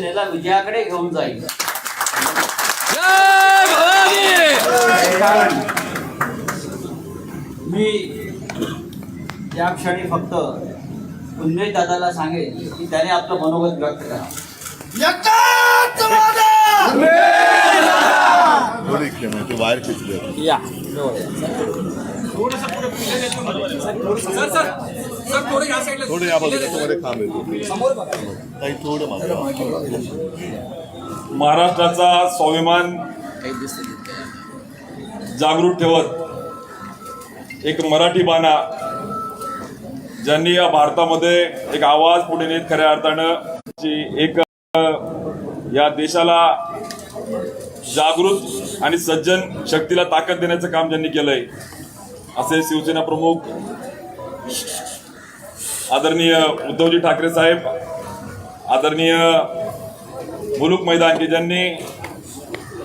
विजयाकडे घेऊन जाईल. जय भवानी! कारण मी या क्षणी फक्त उन्मेष दादाला सांगेन की त्याने आपलं मनोगत व्यक्त करा. या. थोडे या बाजूला येतो. काही थोडं मागे महाराष्ट्राचा स्वाभिमान जागृत ठेवत एक मराठी बाणा ज्यांनी या भारतामध्ये एक आवाज पुढे नेत खऱ्या अर्थानं जी एक या देशाला जागृत आणि सज्जन शक्तीला ताकद देण्याचं काम ज्यांनी केलंय असे शिवसेना प्रमुख आदरणीय उद्धवजी ठाकरे साहेब आदरणीय मुलुक मैदान की ज्यांनी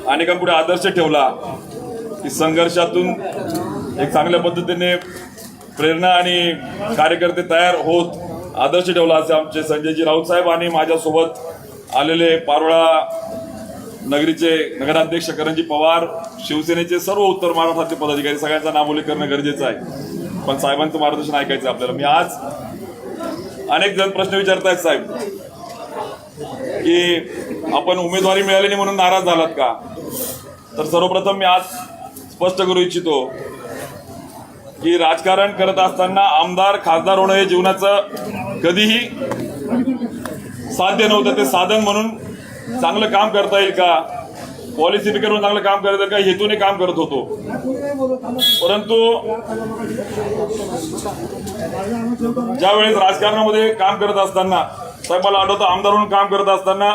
अनेकांपुढे आदर्श ठेवला की संघर्षातून एक चांगल्या पद्धतीने प्रेरणा आणि कार्यकर्ते तयार होत आदर्श ठेवला असे आमचे संजयजी राऊत साहेब आणि माझ्यासोबत आलेले पारोळा नगरीचे नगराध्यक्ष करणजी पवार शिवसेनेचे सर्व उत्तर महाराष्ट्रातले पदाधिकारी सगळ्यांचा नामोल्लेख करणं गरजेचं आहे. पण साहेबांचं मार्गदर्शन ऐकायचं आपल्याला. मी आज अनेक जण प्रश्न विचारतायत साहेब. की आपण उमेदवारी मिळाली नाही म्हणून नाराज झालात का? तर सर्वप्रथम मी आज स्पष्ट करू इच्छितो की राजकारण करत असताना आमदार खासदार होणं हे जीवनाचं कधीही साध्य नव्हतं. ते साधन म्हणून चांगलं काम करता येईल का? पॉलिसी मेकर म्हणून चांगलं काम करत का हेतूने काम करत होतो. परंतु ज्या वेळेस राजकारणामध्ये काम करत असताना साहेब मला आठवतं आमदार म्हणून काम करत असताना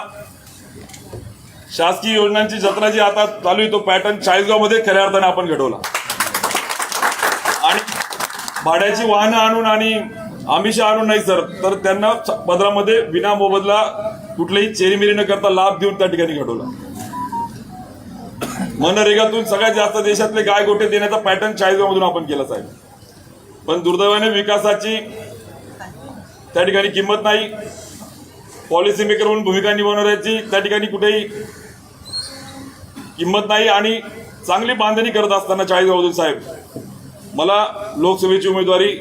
शासकीय योजनांची जत्रा जी आता चालू आहे तो पॅटर्न चाळीसगावमध्ये खऱ्या अर्थाने आपण घडवला. आणि भाड्याची वाहनं आणून आणि आमिष आणून नाही सर तर त्यांना पदरामध्ये विना मोबदला कुठलीही चेरीमेरी न करता लाभ देऊन त्या ठिकाणी घडवला. मनरेगातून सगळ्यात जास्त देशातले गाय गोटे देण्याचा पॅटर्न चाळीसगावमधून आपण केला साहेब. पण दुर्दैवाने विकासाची त्या ठिकाणी किंमत नाही. पॉलिसी मेकर म्हणून भूमिका निभावणाऱ्याची त्या ठिकाणी कुठेही किंमत नाही आणि चांगली बांधणी करत असताना चाळीसगावमधून साहेब. मला लोकसभेची उमेदवारी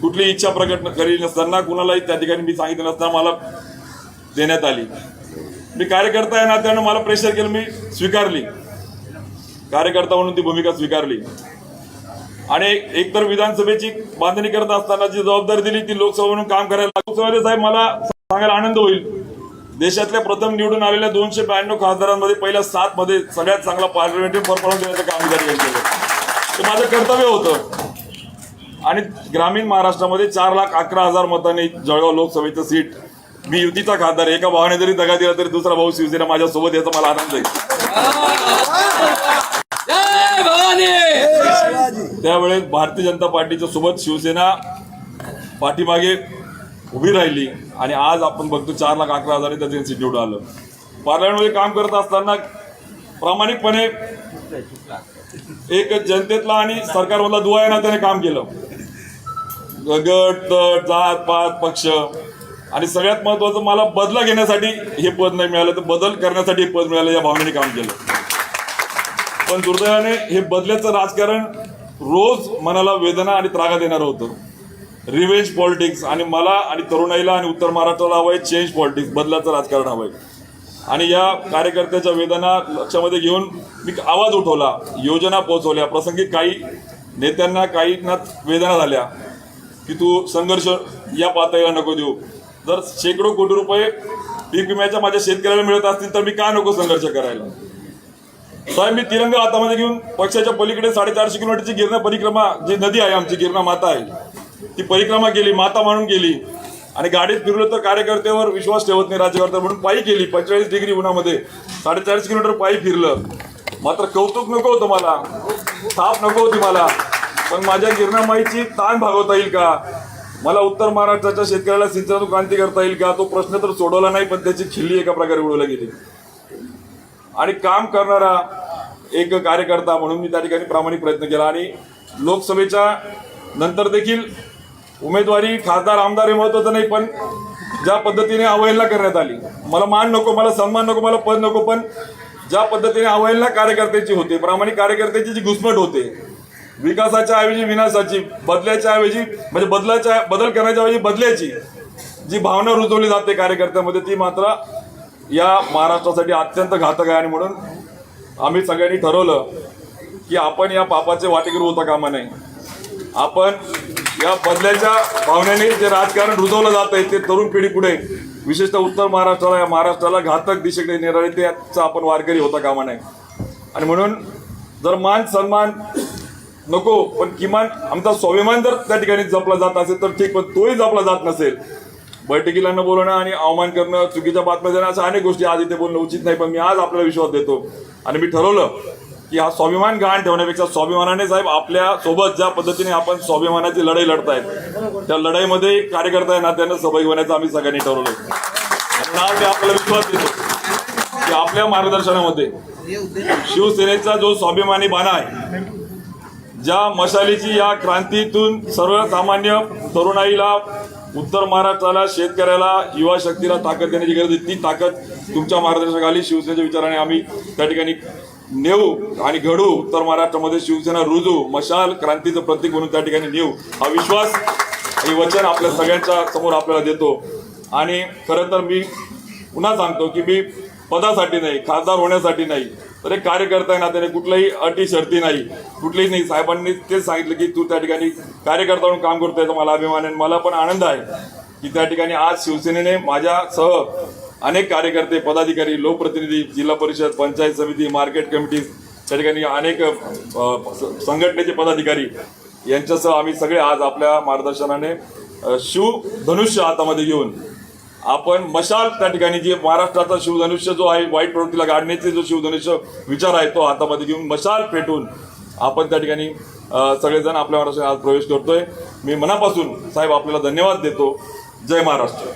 कुठली इच्छा प्रकट करी नसताना कुणालाही त्या ठिकाणी मी सांगितलं नसताना मला देण्यात आली. मी कार्यकर्ता या नात्यानं मला प्रेशर केलं मी स्वीकारली. कार्यकर्ता म्हणून ती भूमिका स्वीकारली. आणि एकतर विधानसभेची बांधणी करत असताना जी जबाबदारी दिली ती लोकसभा म्हणून काम करायला लोकसभेला साहेब मला सांगायला आनंद होईल. देशातल्या प्रथम निवडून आलेल्या दोनशे ब्याण्णव खासदारांमध्ये पहिल्या सात मध्ये सगळ्यात चांगला पार्लमेंटरी परफॉर्मन्स देण्याचं काम त्या केलं. ते माझं कर्तव्य होतं. आणि ग्रामीण महाराष्ट्रामध्ये चार लाख अकरा हजार मतांनी जळगाव लोकसभेचं सीट मी युतीचा खासदार एका भावाने जरी दगा दिला तरी दुसरा भाऊ शिवसेना माझ्यासोबत याचा मला आनंद आहे. भवानी! त्यावेळेस भारतीय जनता पार्टीच्या सोबत शिवसेना पाठीमागे उभी राहिली आणि आज आपण बघतो चार लाख अकरा हजार त्याचं इन्स्टिट्यूट आलं. पार्लमेंटमध्ये काम करत असताना प्रामाणिकपणे एक जनतेतला आणि सरकारमधला दुवा या नात्याने काम केलं. गट तट जात पात पक्ष आणि सगळ्यात महत्वाचं मला बदला घेण्यासाठी हे पद नाही मिळालं तर बदल करण्यासाठी हे पद मिळालं या भावनेने काम केलं. पण दुर्दैवाने हे बदल्याचं राजकारण रोज मनाला वेदना आणि त्रागा देणारं होतं. रिव्हेंज पॉलिटिक्स आणि मला आणि तरुणाईला आणि उत्तर महाराष्ट्राला हवंय चेंज पॉलिटिक्स बदलाचं राजकारण हवंय. आणि या कार्यकर्त्याच्या वेदना लक्षामध्ये घेऊन मी आवाज उठवला योजना पोहोचवल्या प्रसंगी काही नेत्यांना काहींना वेदना झाल्या की तू संघर्ष या पातळीला नको देऊ. जर शेकडो कोटी रुपये पीक विम्याच्या माझ्या शेतकऱ्याला मिळत असतील तर मी का नको संघर्ष करायला? साहेब मी तिरंगा हातामध्ये घेऊन पक्षाच्या पलीकडे साडेचारशे किलोमीटरची गिरणा परिक्रमा जी नदी आहे आमची गिरणा माता आहे. ती परिक्रमा केली माता म्हणून गेली आणि गाडीत फिरलो तर कार्यकर्त्यावर विश्वास ठेवत नाही राज्यकर्ता म्हणून पायी केली. पंचेचाळीस डिग्री उन्हामध्ये साडेचारशे किलोमीटर पायी फिरलं. मात्र कौतुक नको होतं मला. थाप नको होती मला. पण माझ्या गिरणामाईची ताण भागवता येईल का? मला उत्तर महाराष्ट्राच्या शेतकऱ्याला सिंचनातून क्रांती करता येईल का? तो प्रश्न तर सोडवला नाही पण त्याची खिल्ली एका प्रकारे उडवला गेली. आणि काम करणारा एक कार्यकर्ता म्हणून मी त्या ठिकाणी प्रामाणिक प्रयत्न केला. आणि लोकसभेच्या नंतर देखील उमेदवारी खासदार आमदार हे महत्वाचं नाही पण ज्या पद्धतीने अवहेलना करण्यात आली मला मान नको मला सन्मान नको मला पद नको पण ज्या पद्धतीने अवहेलना कार्यकर्त्याची होते प्रामाणिक कार्यकर्त्याची जी घुसमट होते विकासाच्या ऐवजी विनाशाची बदल्याच्या ऐवजी म्हणजे बदलाच्या बदल करण्याच्या ऐवजी बदल्याची जी भावना रुजवली जाते कार्यकर्त्यामध्ये ती मात्र या महाराष्ट्रासाठी अत्यंत घातक आहे आणि म्हणून आम्ही सगळ्यांनी ठरवलं की आपण या पापाचे वाटेकरी होता कामा नये. आपण या बदल्याच्या भावनेने जे राजकारण रुजवलं जात आहे ते तरुण पिढी पुढे विशेषतः उत्तर महाराष्ट्राला या महाराष्ट्राला घातक दिशेकडे नेणारे त्याचा आपण वारकरी होता कामा नये. आणि म्हणून जर मान सन्मान नको पण किमान आमचा स्वाभिमान जर त्या ठिकाणी जपला जात असेल तर ठीक पण तोही जपला जात नसेल बैठकीला न बोलणं आणि अवमान करणं चुकीच्या बातम्या देणं अशा अनेक गोष्टी आज इथे बोलणं उचित नाही पण मी आज आपल्याला विश्वास देतो. आणि मी ठरवलं की हा स्वाभिमान गहाण ठेवण्यापेक्षा स्वाभिमानाने साहेब आपल्यासोबत ज्या पद्धतीने आपण स्वाभिमानाची लढाई लढतायत त्या लढाईमध्ये कार्यकर्ता आहे ना त्यांना सहभागी होण्याचं आम्ही सगळ्यांनी ठरवलं. आणि आज मी आपल्याला विश्वास देतो की आपल्या मार्गदर्शनामध्ये शिवसेनेचा जो स्वाभिमानी बाणा आहे ज्या मशालीची या क्रांतीतून सर्वसामान्य तरुणाईला उत्तर महाराष्ट्राला शेतकऱ्याला युवा शक्तीला ताकद देण्याची गरज आहे. ती ताकद तुमच्या मार्गदर्शनाखाली शिवसेनेच्या विचाराने आम्ही त्या ठिकाणी नेऊ आणि घडू उत्तर महाराष्ट्रामध्ये शिवसेना रुजू मशाल क्रांतीचं प्रतीक म्हणून त्या ठिकाणी नेऊ. हा विश्वास हे वचन आपल्या सगळ्यांच्या समोर आपल्याला देतो. आणि खरं तर मी पुन्हा सांगतो की मी पदासाठी नाही खासदार होण्यासाठी नाही. तर एक कार्यकर्ता आहे नात्याने कुठल्याही अटी शर्ती नाही कुठलीही नाही. साहेबांनी तेच सांगितलं की तू त्या ठिकाणी कार्यकर्ता म्हणून काम करतोय तर मला अभिमान आहे. आणि मला पण आनंद आहे की त्या ठिकाणी आज शिवसेनेने माझ्यासह अनेक कार्यकर्ते पदाधिकारी लोकप्रतिनिधी जिल्हा परिषद पंचायत समिती मार्केट कमिटी त्या ठिकाणी अनेक संघटनेचे पदाधिकारी यांच्यासह आम्ही सगळे आज आपल्या मार्गदर्शनाने शिव धनुष्य हातामध्ये घेऊन आपण मशाल त्या ठिकाणी जे महाराष्ट्राचा शिवधनुष्य जो आहे वाईट प्रवृत्तीला गाडण्याचे जो शिवधनुष्य विचार आहे तो हातामध्ये घेऊन मशाल पेटून आपण त्या ठिकाणी सगळेजण आपल्या महाराष्ट्रात आज प्रवेश करतोय. मी मनापासून साहेब आपल्याला धन्यवाद देतो. जय महाराष्ट्र.